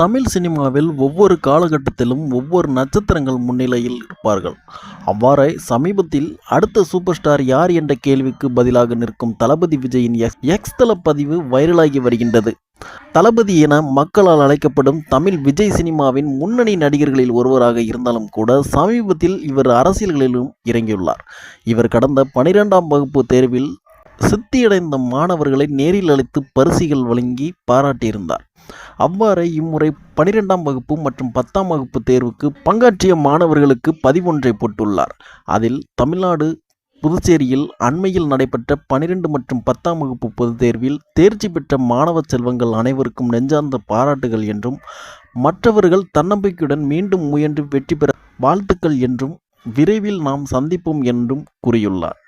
தமிழ் சினிமாவில் ஒவ்வொரு காலகட்டத்திலும் ஒவ்வொரு நட்சத்திரங்கள் முன்னிலையில் இருப்பார்கள். அவ்வாறே சமீபத்தில் அடுத்த சூப்பர் ஸ்டார் யார் என்ற கேள்விக்கு பதிலாக நிற்கும் தளபதி விஜயின் எக்ஸ் எக்ஸ் தள பதிவு வைரலாகி வருகின்றது. தளபதி என மக்களால் அழைக்கப்படும் தமிழ் விஜய் சினிமாவின் முன்னணி நடிகர்களில் ஒருவராக இருந்தாலும் கூட சமீபத்தில் இவர் அரசியல்களிலும் இறங்கியுள்ளார். இவர் கடந்த பனிரெண்டாம் வகுப்பு தேர்வில் சித்தியடைந்த மாணவர்களை நேரில் அழைத்து பரிசுகள் வழங்கி பாராட்டியிருந்தார். அவ்வாறே இம்முறை பனிரெண்டாம் வகுப்பு மற்றும் பத்தாம் வகுப்பு தேர்வுக்கு பங்காற்றிய மாணவர்களுக்கு பதிவொன்றை போட்டுள்ளார். அதில் தமிழ்நாடு புதுச்சேரியில் அண்மையில் நடைபெற்ற பனிரெண்டு மற்றும் பத்தாம் வகுப்பு பொதுத் தேர்வில் தேர்ச்சி பெற்ற மாணவ செல்வங்கள் அனைவருக்கும் நெஞ்சார்ந்த பாராட்டுகள் என்றும் மற்றவர்கள் தன்னம்பிக்கையுடன் மீண்டும் முயன்று வெற்றி பெற வாழ்த்துக்கள் என்றும் விரைவில் நாம் சந்திப்போம் என்றும் கூறியுள்ளார்.